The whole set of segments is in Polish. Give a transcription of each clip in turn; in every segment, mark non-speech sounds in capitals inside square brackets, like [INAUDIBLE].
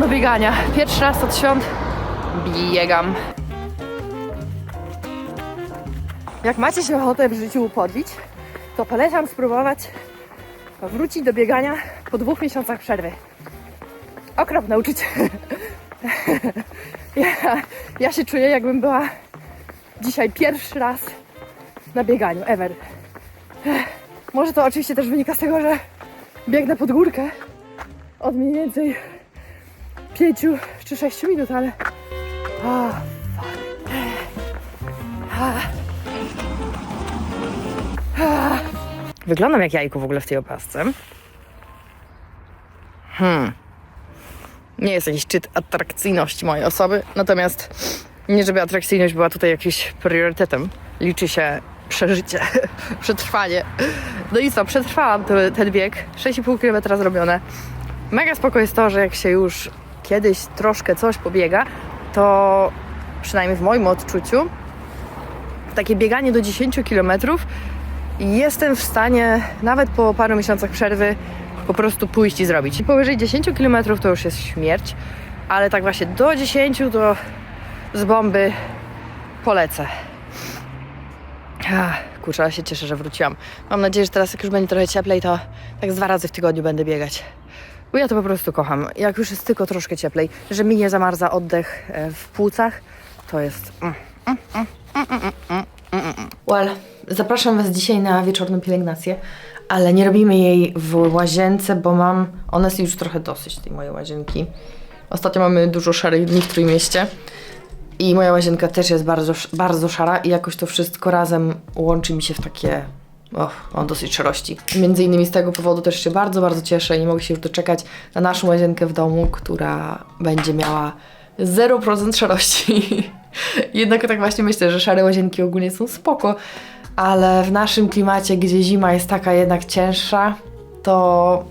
do biegania. Pierwszy raz od świąt biegam. Jak macie się ochotę w życiu upodlić, to polecam spróbować wrócić do biegania po dwóch miesiącach przerwy. Okropne uczucie. [LAUGHS] Ja, ja się czuję, jakbym była dzisiaj pierwszy raz na bieganiu, ever. Może to oczywiście też wynika z tego, że biegnę pod górkę od mniej więcej 5 czy 6 minut, ale. O, fuck. Ah. Wyglądam jak jajko w ogóle w tej opasce. Hmm. Nie jest jakiś szczyt atrakcyjności mojej osoby, natomiast nie żeby atrakcyjność była tutaj jakimś priorytetem. Liczy się przeżycie, [LAUGHS] przetrwanie. No i co, przetrwałam ten bieg, 6,5 km zrobione. Mega spoko jest to, że jak się już kiedyś troszkę coś pobiega, to przynajmniej w moim odczuciu takie bieganie do 10 km jestem w stanie nawet po paru miesiącach przerwy po prostu pójść i zrobić. I powyżej 10 km to już jest śmierć, ale tak właśnie do 10 to z bomby polecę. Ach, kurczę, ale się cieszę, że wróciłam. Mam nadzieję, że teraz jak już będzie trochę cieplej, to tak z dwa razy w tygodniu będę biegać. Bo ja to po prostu kocham. Jak już jest tylko troszkę cieplej, że mi nie zamarza oddech e, w płucach, to jest... Well, zapraszam Was dzisiaj na wieczorną pielęgnację, ale nie robimy jej w łazience, bo mam... Ona jest już trochę dosyć tej mojej łazienki. Ostatnio mamy dużo szarych dni w Trójmieście. I moja łazienka też jest bardzo, bardzo szara i jakoś to wszystko razem łączy mi się w takie... Och, on dosyć szarości. Między innymi z tego powodu też się bardzo, bardzo cieszę i nie mogę się już doczekać na naszą łazienkę w domu, która będzie miała 0% szarości. [LAUGHS] Jednak tak właśnie myślę, że szare łazienki ogólnie są spoko, ale w naszym klimacie, gdzie zima jest taka jednak cięższa, to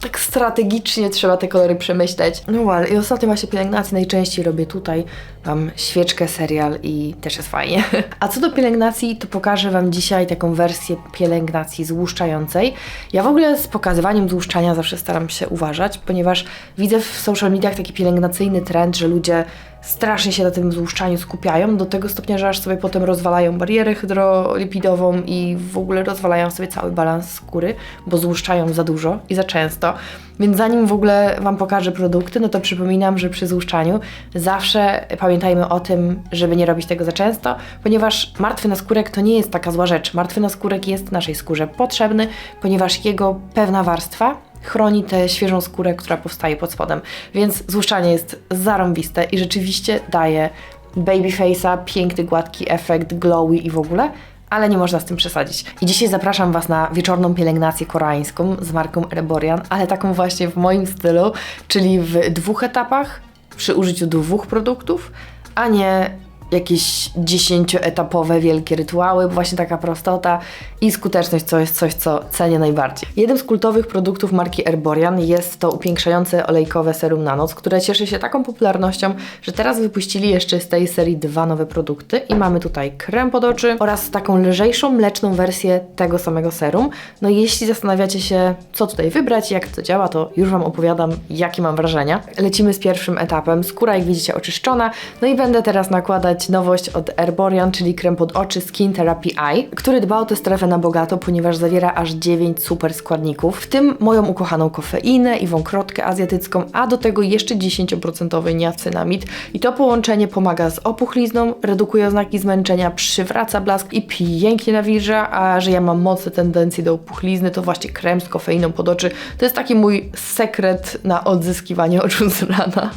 tak strategicznie trzeba te kolory przemyśleć. No well, i ostatnio właśnie pielęgnację najczęściej robię tutaj. Mam świeczkę, serial i też jest fajnie. [LAUGHS] A co do pielęgnacji, to pokażę Wam dzisiaj taką wersję pielęgnacji złuszczającej. Ja w ogóle z pokazywaniem złuszczania zawsze staram się uważać, ponieważ widzę w social mediach taki pielęgnacyjny trend, że ludzie strasznie się na tym złuszczaniu skupiają, do tego stopnia, że aż sobie potem rozwalają barierę hydrolipidową i w ogóle rozwalają sobie cały balans skóry, bo złuszczają za dużo i za często. Więc zanim w ogóle Wam pokażę produkty, no to przypominam, że przy złuszczaniu zawsze pamiętajmy o tym, żeby nie robić tego za często, ponieważ martwy naskórek to nie jest taka zła rzecz. Martwy naskórek jest naszej skórze potrzebny, ponieważ jego pewna warstwa chroni tę świeżą skórę, która powstaje pod spodem. Więc złuszczanie jest zarąbiste i rzeczywiście daje babyface'a, piękny, gładki efekt, glowy i w ogóle, ale nie można z tym przesadzić. I dzisiaj zapraszam Was na wieczorną pielęgnację koreańską z marką Ereborian, ale taką właśnie w moim stylu, czyli w dwóch etapach, przy użyciu dwóch produktów, a nie jakieś dziesięcioetapowe wielkie rytuały, właśnie taka prostota i skuteczność, co jest coś, co cenię najbardziej. Jednym z kultowych produktów marki Erborian jest to upiększające olejkowe serum na noc, które cieszy się taką popularnością, że teraz wypuścili jeszcze z tej serii dwa nowe produkty i mamy tutaj krem pod oczy oraz taką lżejszą, mleczną wersję tego samego serum. No jeśli zastanawiacie się, co tutaj wybrać, jak to działa, to już Wam opowiadam, jakie mam wrażenia. Lecimy z pierwszym etapem. Skóra, jak widzicie, oczyszczona. No i będę teraz nakładać nowość od Erborian, czyli krem pod oczy Skin Therapy Eye, który dba o tę strefę na bogato, ponieważ zawiera aż 9 super składników, w tym moją ukochaną kofeinę i wąkrotkę azjatycką, a do tego jeszcze 10% niacynamid. I to połączenie pomaga z opuchlizną, redukuje oznaki zmęczenia, przywraca blask i pięknie nawilża, a że ja mam mocne tendencje do opuchlizny, to właśnie krem z kofeiną pod oczy to jest taki mój sekret na odzyskiwanie oczu z rana.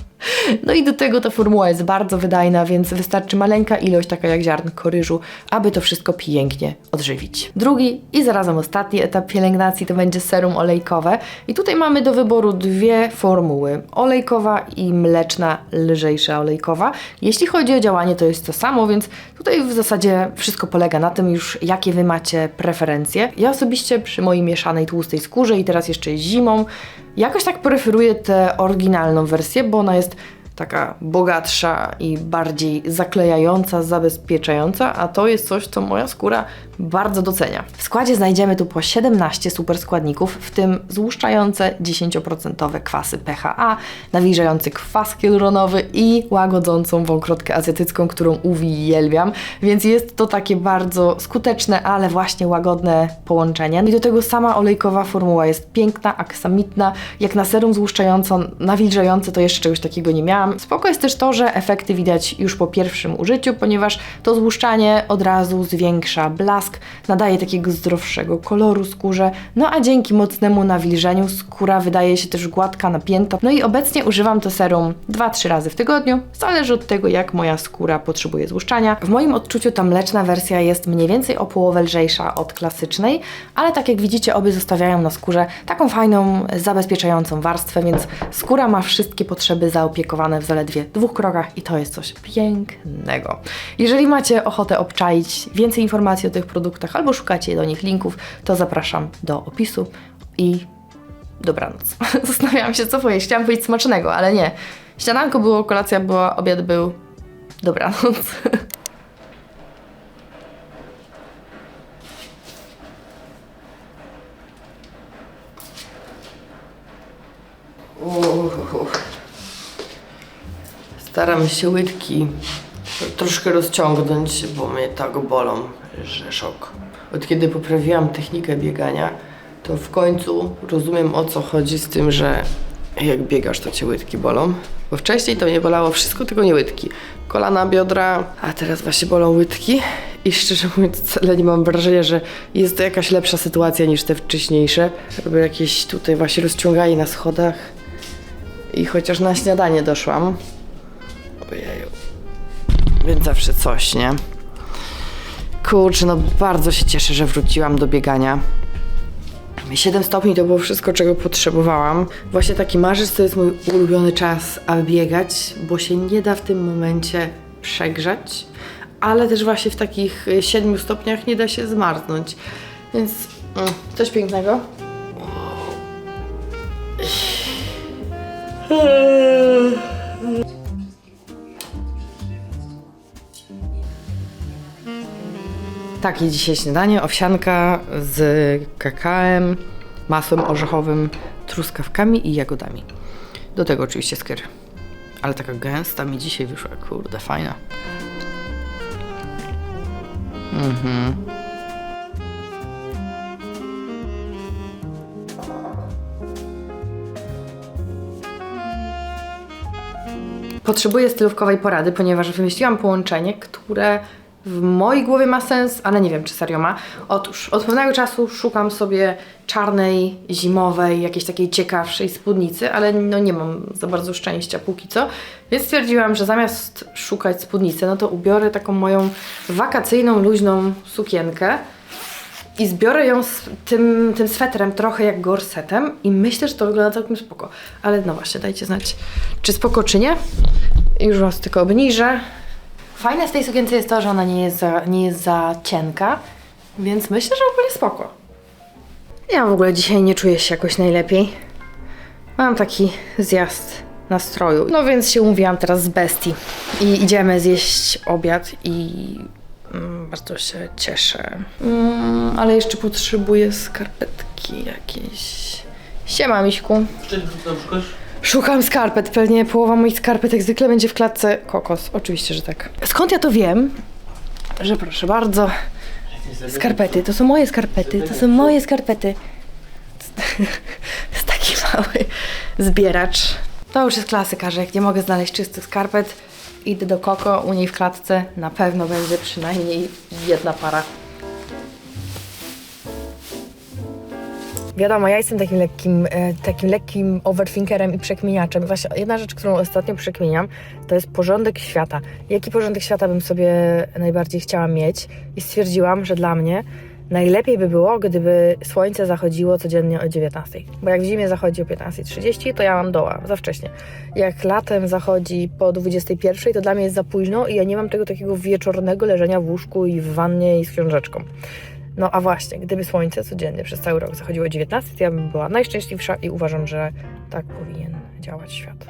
No i do tego ta formuła jest bardzo wydajna, więc wystarczy maleńka ilość, taka jak ziarnko ryżu, aby to wszystko pięknie odżywić. Drugi i zarazem ostatni etap pielęgnacji to będzie serum olejkowe. I tutaj mamy do wyboru dwie formuły. Olejkowa i mleczna, lżejsza olejkowa. Jeśli chodzi o działanie, to jest to samo, więc tutaj w zasadzie wszystko polega na tym już, jakie Wy macie preferencje. Ja osobiście przy mojej mieszanej tłustej skórze i teraz jeszcze zimą, jakoś tak preferuję tę oryginalną wersję, bo ona jest taka bogatsza i bardziej zaklejająca, zabezpieczająca, a to jest coś, co moja skóra bardzo docenia. W składzie znajdziemy tu po 17 super składników, w tym złuszczające 10% kwasy PHA, nawilżający kwas hialuronowy i łagodzącą wąkrotkę azjatycką, którą uwielbiam, więc jest to takie bardzo skuteczne, ale właśnie łagodne połączenie. I do tego sama olejkowa formuła jest piękna, aksamitna, jak na serum złuszczająco, nawilżające to jeszcze czegoś takiego nie miałam. Spoko jest też to, że efekty widać już po pierwszym użyciu, ponieważ to złuszczanie od razu zwiększa blask, nadaje takiego zdrowszego koloru skórze, no a dzięki mocnemu nawilżeniu skóra wydaje się też gładka, napięta. No i obecnie używam to serum 2-3 razy w tygodniu, zależy od tego jak moja skóra potrzebuje złuszczania. W moim odczuciu ta mleczna wersja jest mniej więcej o połowę lżejsza od klasycznej, ale tak jak widzicie obie zostawiają na skórze taką fajną, zabezpieczającą warstwę, więc skóra ma wszystkie potrzeby zaopiekowane w zaledwie dwóch krokach i to jest coś pięknego. Jeżeli macie ochotę obczaić więcej informacji o tych produktach albo szukacie do nich linków, to zapraszam do opisu i dobranoc. [LAUGHS] Zastanawiałam się, co pojeść. Chciałam powiedzieć smacznego, ale nie. Śniadanko było, kolacja była, obiad był. Dobranoc. [LAUGHS] Staram się łydki troszkę rozciągnąć, bo mnie tak bolą, że szok. Od kiedy poprawiłam technikę biegania, to w końcu rozumiem o co chodzi z tym, że jak biegasz, to cię łydki bolą. Bo wcześniej to mnie bolało wszystko, tylko nie łydki. Kolana, biodra, a teraz właśnie bolą łydki. I szczerze mówiąc, wcale nie mam wrażenia, że jest to jakaś lepsza sytuacja niż te wcześniejsze. Robię jakieś tutaj właśnie rozciąganie na schodach. I chociaż na śniadanie doszłam. Więc zawsze coś, nie? Kurczę, no bardzo się cieszę, że wróciłam do biegania. 7 stopni to było wszystko, czego potrzebowałam. Właśnie taki marzec to jest mój ulubiony czas, aby biegać, bo się nie da w tym momencie przegrzać, ale też właśnie w takich 7 stopniach nie da się zmarznąć. Więc mm, coś pięknego. Takie dzisiaj śniadanie, owsianka z kakałem, masłem orzechowym, truskawkami i jagodami. Do tego oczywiście skyr. Ale taka gęsta mi dzisiaj wyszła, kurde, fajna. Mhm. Potrzebuję stylówkowej porady, ponieważ wymyśliłam połączenie, które w mojej głowie ma sens, ale nie wiem, czy serio ma. Otóż od pewnego czasu szukam sobie czarnej, zimowej, jakiejś takiej ciekawszej spódnicy, ale no nie mam za bardzo szczęścia póki co, więc stwierdziłam, że zamiast szukać spódnicy, no to ubiorę taką moją wakacyjną, luźną sukienkę i zbiorę ją z tym, tym swetrem trochę jak gorsetem i myślę, że to wygląda całkiem spoko. Ale no właśnie, dajcie znać, czy spoko, czy nie. Już Was tylko obniżę. Fajne z tej sukience jest to, że ona nie jest za, nie jest za cienka, więc myślę, że w ogóle spoko. Ja w ogóle dzisiaj nie czuję się jakoś najlepiej. Mam taki zjazd nastroju. No więc się umówiłam teraz z bestii i idziemy zjeść obiad i mm, bardzo się cieszę. Mm, ale jeszcze potrzebuję skarpetki jakieś. Siema, Miśku. Czego tam szukasz? Szukam skarpet. Pewnie połowa moich skarpet jak zwykle będzie w klatce kokos. Oczywiście, że tak. Skąd ja to wiem? Że proszę bardzo. Skarpety, to są moje skarpety, to są moje skarpety. jest [LAUGHS] taki mały zbieracz. To już jest klasyka, że jak nie mogę znaleźć czystych skarpet, idę do Koko, u niej w klatce na pewno będzie przynajmniej jedna para. Wiadomo, ja jestem takim lekkim, e, takim lekkim overthinkerem i przekminiaczem. Właśnie jedna rzecz, którą ostatnio przekminiam, to jest porządek świata. Jaki porządek świata bym sobie najbardziej chciała mieć? I stwierdziłam, że dla mnie najlepiej by było, gdyby słońce zachodziło codziennie o 19. Bo jak w zimie zachodzi o 15.30, to ja mam doła, za wcześnie. Jak latem zachodzi po 21, to dla mnie jest za późno i ja nie mam tego takiego wieczornego leżenia w łóżku i w wannie i z książeczką. No a właśnie, gdyby słońce codziennie przez cały rok zachodziło o 19, to ja bym była najszczęśliwsza i uważam, że tak powinien działać świat.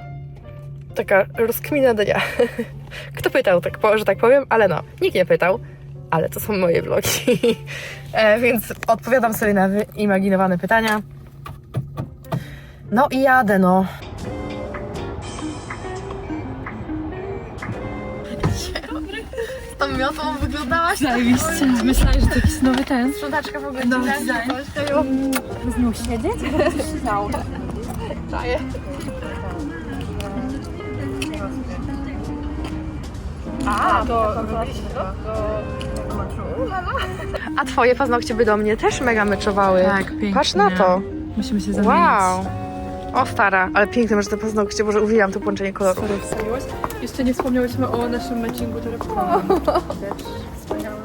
taka rozkmina dnia. [LAUGHS] Kto pytał, tak, że tak powiem, ale no, nikt nie pytał, ale to są moje vlogi. [LAUGHS] e, więc odpowiadam sobie na wyimaginowane pytania. No i jadę, no. Tą miotą wyglądałaś Zajebiście. Myślałam, że to jakiś nowy ten. Sprzątaczka w ogóle No, dziwna, coś takiego. Znów siedzieć? Czaję. A, to A twoje paznokcie by do mnie też mega meczowały. Tak, pięknie. Patrz na to. Musimy się zamienić. Wow. O stara, ale piękne masz te paznokcie, Boże, uwielbiam to połączenie kolorów. Sorry, wstawiłaś. Jeszcze nie wspomniałyśmy o naszym matchingu torebkowym. Też wspaniałym.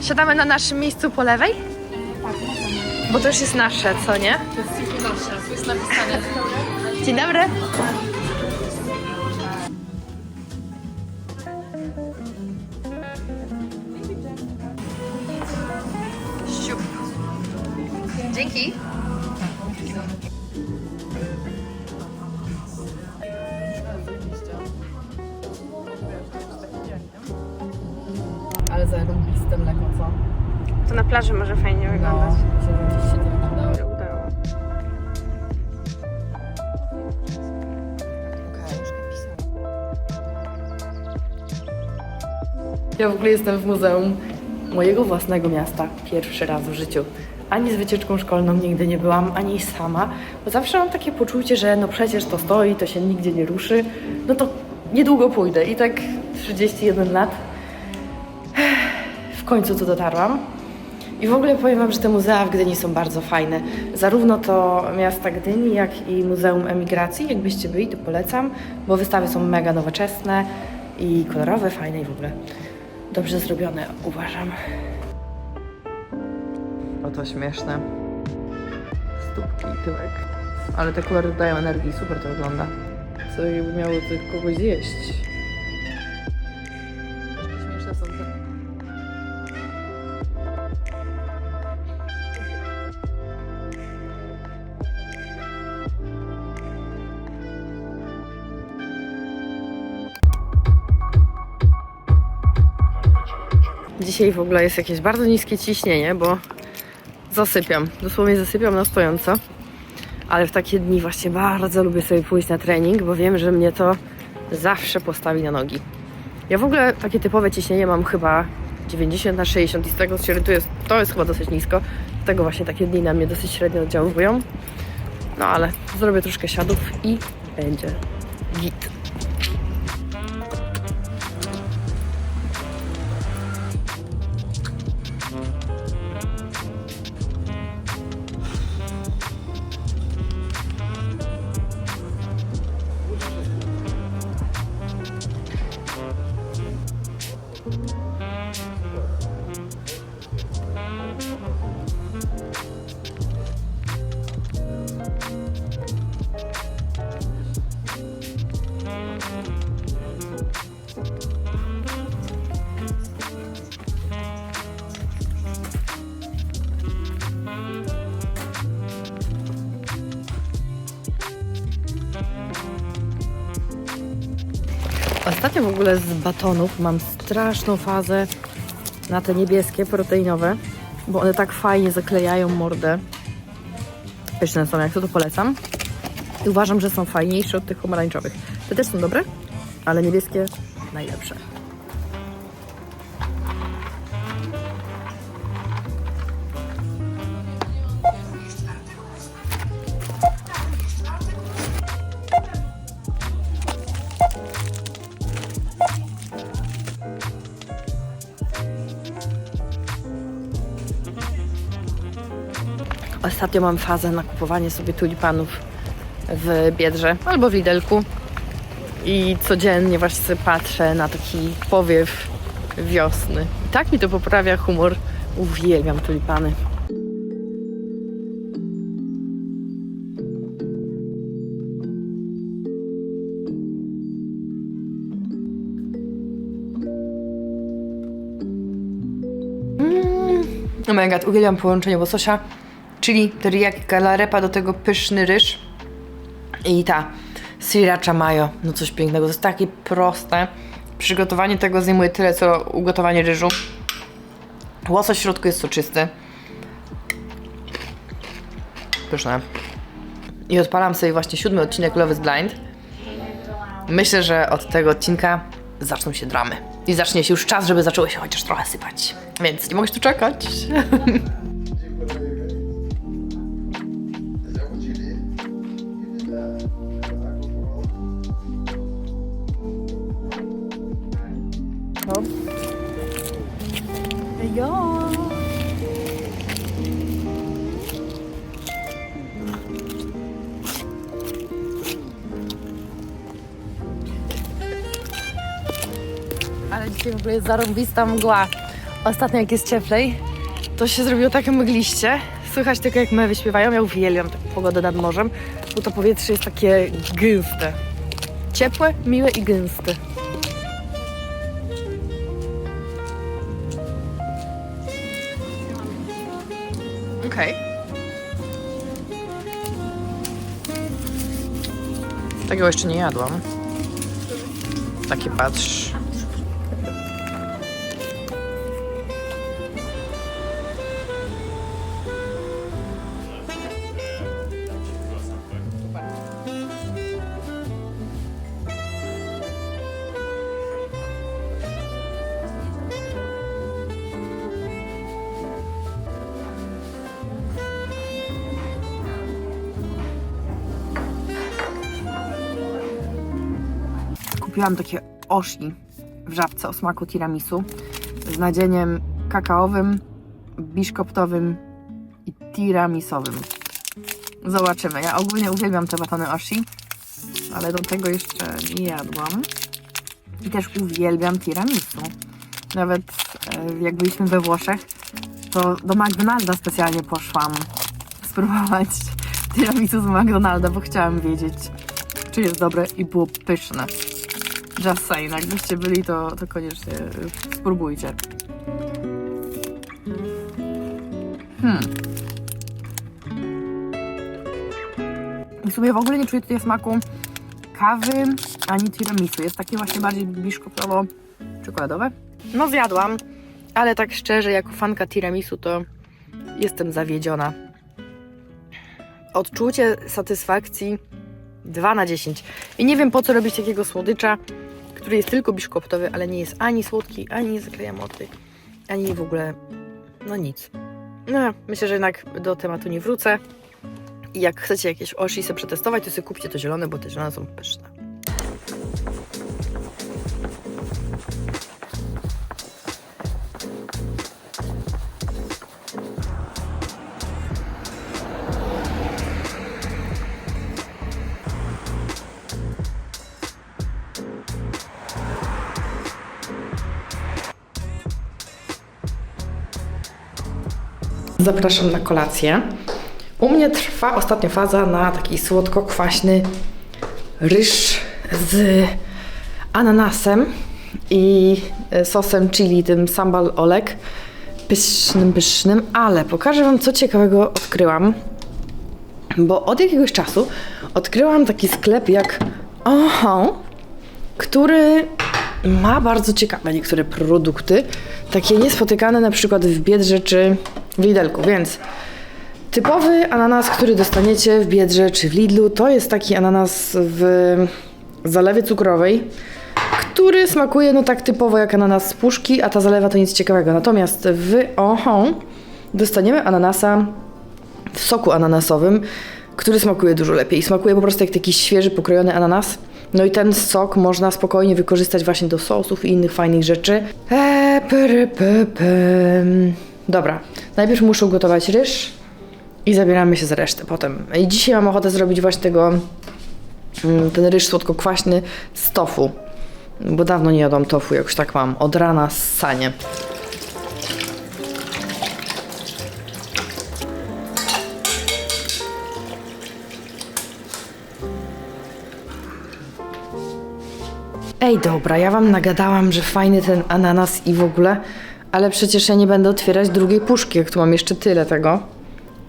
Siadamy na naszym miejscu po lewej? Bo to już jest nasze, co nie? To jest tylko nasze. Jest napisane. Dzień dobry. Ja w ogóle jestem w muzeum mojego własnego miasta pierwszy raz w życiu. Ani z wycieczką szkolną nigdy nie byłam, ani sama, bo zawsze mam takie poczucie, że no przecież to stoi, to się nigdzie nie ruszy, no to niedługo pójdę. I tak 31 lat w końcu tu dotarłam. I w ogóle powiem Wam, że te muzea w Gdyni są bardzo fajne. Zarówno to miasta Gdyni, jak i Muzeum Emigracji. Jakbyście byli, to polecam, bo wystawy są mega nowoczesne i kolorowe, fajne i w ogóle dobrze zrobione, uważam. Oto śmieszne. Stópki i tyłek. Ale te kolory dodają energii, super to wygląda. Co jakby miało to kogoś zjeść. Dzisiaj w ogóle jest jakieś bardzo niskie ciśnienie, bo zasypiam. Dosłownie zasypiam na stojąco. Ale w takie dni właśnie bardzo lubię sobie pójść na trening, bo wiem, że mnie to zawsze postawi na nogi. Ja w ogóle takie typowe ciśnienie mam chyba 90 na 60 i z tego się orientuję, to jest chyba dosyć nisko. Dlatego właśnie takie dni na mnie dosyć średnio oddziałują. No ale zrobię troszkę siadów i będzie git. Ostatnio w ogóle z batonów mam straszną fazę na te niebieskie, proteinowe, bo one tak fajnie zaklejają mordę. Pyszne są, jak to, to polecam. I uważam, że są fajniejsze od tych pomarańczowych. Te też są dobre, ale niebieskie najlepsze. Ostatnio mam fazę na kupowanie sobie tulipanów w Biedrze albo w Lidelku. I codziennie właśnie patrzę na taki powiew wiosny. I tak mi to poprawia humor. Uwielbiam tulipany. Mm. Oh my god, uwielbiam połączenie łososia Czyli teriyaki kalarepa, do tego pyszny ryż i ta sriracha mayo. No coś pięknego. To jest takie proste. Przygotowanie tego zajmuje tyle, co ugotowanie ryżu. Łosoś w środku jest soczysty. Pyszne. I odpalam sobie właśnie siódmy odcinek Love is Blind. Myślę, że od tego odcinka zaczną się dramy. I zacznie się już czas, żeby zaczęło się chociaż trochę sypać. Więc nie mogę się tu czekać. [LAUGHS] jest zarąbista mgła. Ostatnio jak jest cieplej, to się zrobiło takie mgliście. Słychać tylko jak mewy śpiewają. Ja uwielbiam taką pogodę nad morzem, bo to powietrze jest takie gęste. Ciepłe, miłe i gęste. Okej. Takiego jeszcze nie jadłam. Takie patrz. Kupiłam takie oshi w żabce o smaku tiramisu z nadzieniem kakaowym, biszkoptowym i tiramisowym. Zobaczymy. Ja ogólnie uwielbiam te batony oshi, ale do tego jeszcze nie jadłam. I też uwielbiam tiramisu. Nawet e, jak byliśmy we Włoszech, to do McDonalda specjalnie poszłam spróbować [LAUGHS] tiramisu z McDonalda, bo chciałam wiedzieć, czy jest dobre i było pyszne. Just saying, jakbyście byli, to, to koniecznie y, spróbujcie. Hmm. I sobie w ogóle nie czuję tutaj smaku kawy ani tiramisu. Jest takie właśnie bardziej biszkoptowo-czekoladowe. No zjadłam, ale tak szczerze, jako fanka tiramisu to jestem zawiedziona. Odczucie satysfakcji 2 na 10. I nie wiem po co robić takiego słodycza, który jest tylko biszkoptowy, ale nie jest ani słodki, ani nie zakleja moty, ani w ogóle, no nic. No, myślę, że jednak do tematu nie wrócę. I jak chcecie jakieś oshi sobie przetestować, to sobie kupcie to zielone, bo te zielone są pyszne. Zapraszam na kolację. U mnie trwa ostatnia faza na taki słodko-kwaśny ryż z ananasem i sosem chili, tym sambal olek. Pysznym, pysznym, ale pokażę Wam, co ciekawego odkryłam. Bo od jakiegoś czasu odkryłam taki sklep jak Oho, który ma bardzo ciekawe niektóre produkty, takie niespotykane na przykład w Biedrze czy w Lidelku, więc typowy ananas, który dostaniecie w Biedrze czy w Lidlu, to jest taki ananas w zalewie cukrowej, który smakuje no tak typowo jak ananas z puszki, a ta zalewa to nic ciekawego. Natomiast w Oho dostaniemy ananasa w soku ananasowym, który smakuje dużo lepiej. Smakuje po prostu jak taki świeży, pokrojony ananas. No i ten sok można spokojnie wykorzystać właśnie do sosów i innych fajnych rzeczy. Eee. Dobra, najpierw muszę ugotować ryż i zabieramy się za resztę potem. I dzisiaj mam ochotę zrobić właśnie tego, mm, ten ryż słodko-kwaśny z tofu. Bo dawno nie jadłam tofu, jakoś tak mam. Od rana ssanie. Ej, dobra, ja wam nagadałam, że fajny ten ananas i w ogóle, ale przecież ja nie będę otwierać drugiej puszki, jak tu mam jeszcze tyle tego.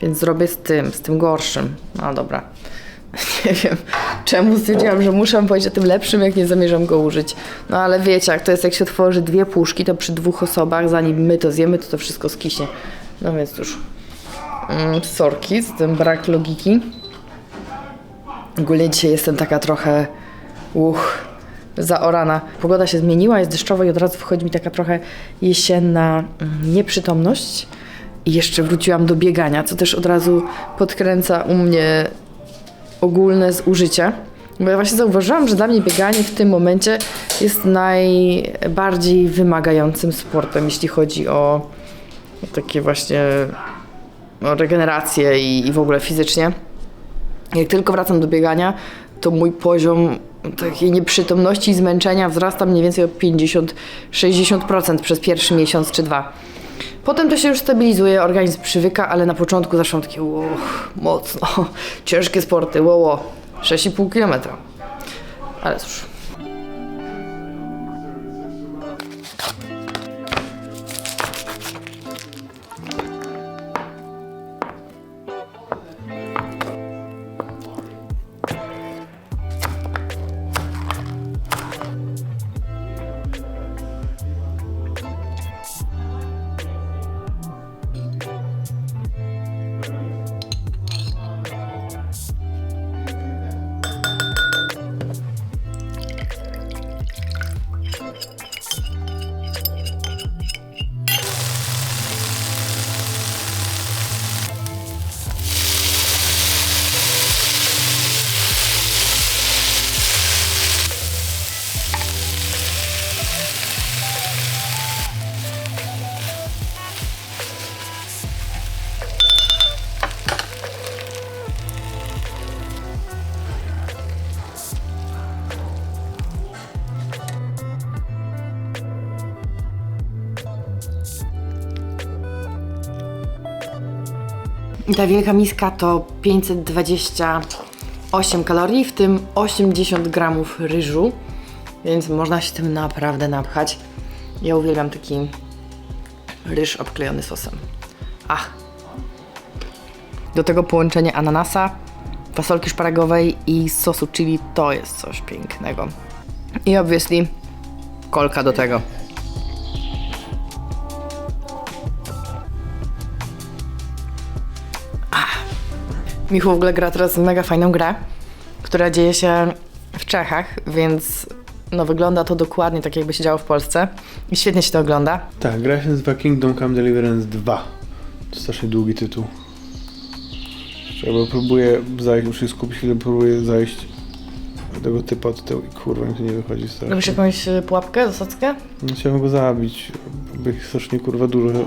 Więc zrobię z tym, z tym gorszym. No dobra. [LAUGHS] Nie wiem, czemu stwierdziłam, że muszę powiedzieć o tym lepszym, jak nie zamierzam go użyć. No ale wiecie, jak to jest, jak się otworzy dwie puszki, to przy dwóch osobach, zanim my to zjemy, to to wszystko skiśnie. No więc już. Mm, sorki, z tym brak logiki. Ogólnie dzisiaj jestem taka trochę uch, zaorana. Pogoda się zmieniła, jest deszczowo i od razu wchodzi mi taka trochę jesienna mm, nieprzytomność. I jeszcze wróciłam do biegania, co też od razu podkręca u mnie ogólne zużycie. Bo ja właśnie zauważyłam, że dla mnie bieganie w tym momencie jest najbardziej wymagającym sportem, jeśli chodzi o takie właśnie o regenerację i, i w ogóle fizycznie. Jak tylko wracam do biegania, to mój poziom takiej nieprzytomności i zmęczenia wzrasta mniej więcej o 50-60% przez pierwszy miesiąc czy dwa. Potem to się już stabilizuje, organizm przywyka, ale na początku zawsze takie ło, mocno, [LAUGHS] ciężkie sporty, ło, 6,5 km. Ale cóż. Ta wielka miska to 528 kalorii, w tym 80 gramów ryżu, więc można się tym naprawdę napchać. Ja uwielbiam taki ryż obklejony sosem. Ach! Do tego połączenie ananasa, fasolki szparagowej i sosu chili to jest coś pięknego. I obviously kolka do tego. Michu w ogóle gra teraz w mega fajną grę, która dzieje się w Czechach, więc no wygląda to dokładnie tak, jakby się działo w Polsce. I świetnie się to ogląda. Tak, gra się nazywa Kingdom Come Deliverance 2. To strasznie długi tytuł. Trzeba próbuję zajść, muszę się skupić chwilę, próbuję zajść do tego typa od tyłu i kurwa mi to nie wychodzi Robisz strasznie. jakąś y, pułapkę, zasadzkę? No, chciałem go zabić, bo ich strasznie kurwa dużo.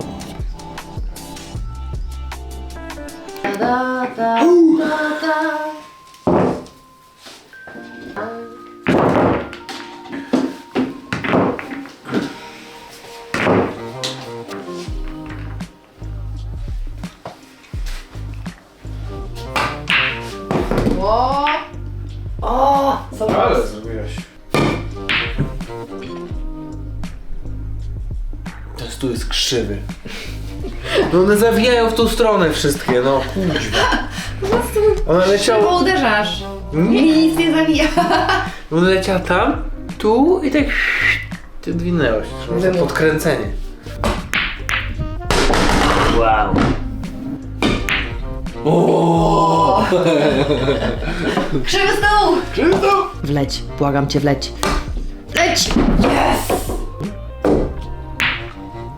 O! O! Zobacz. Ale zrobiłaś. Ten stół jest krzywy. No one zawijają w tą stronę wszystkie, no kuźwa. [LAUGHS] Ona leciała... uderzasz. Nie, Nic nie zawija. [LAUGHS] ona leciała tam, tu i tak... [LAUGHS] Ty dwinęłaś. Może podkręcenie. Wow. O! Krzywy stół! Krzywy stół! Wleć, błagam cię, wleć. Leć! Yes!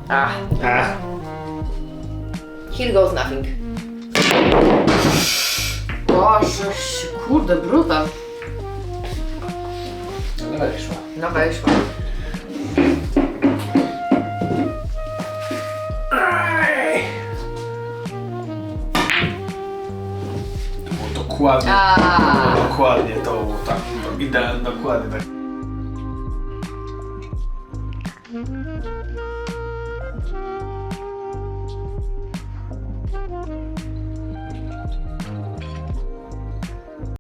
Ach. Here goes nothing. Boże, kurde, brutal. No weszła. No weszła. Dokładnie, A. dokładnie to było tak, to idealnie, dokładnie tak.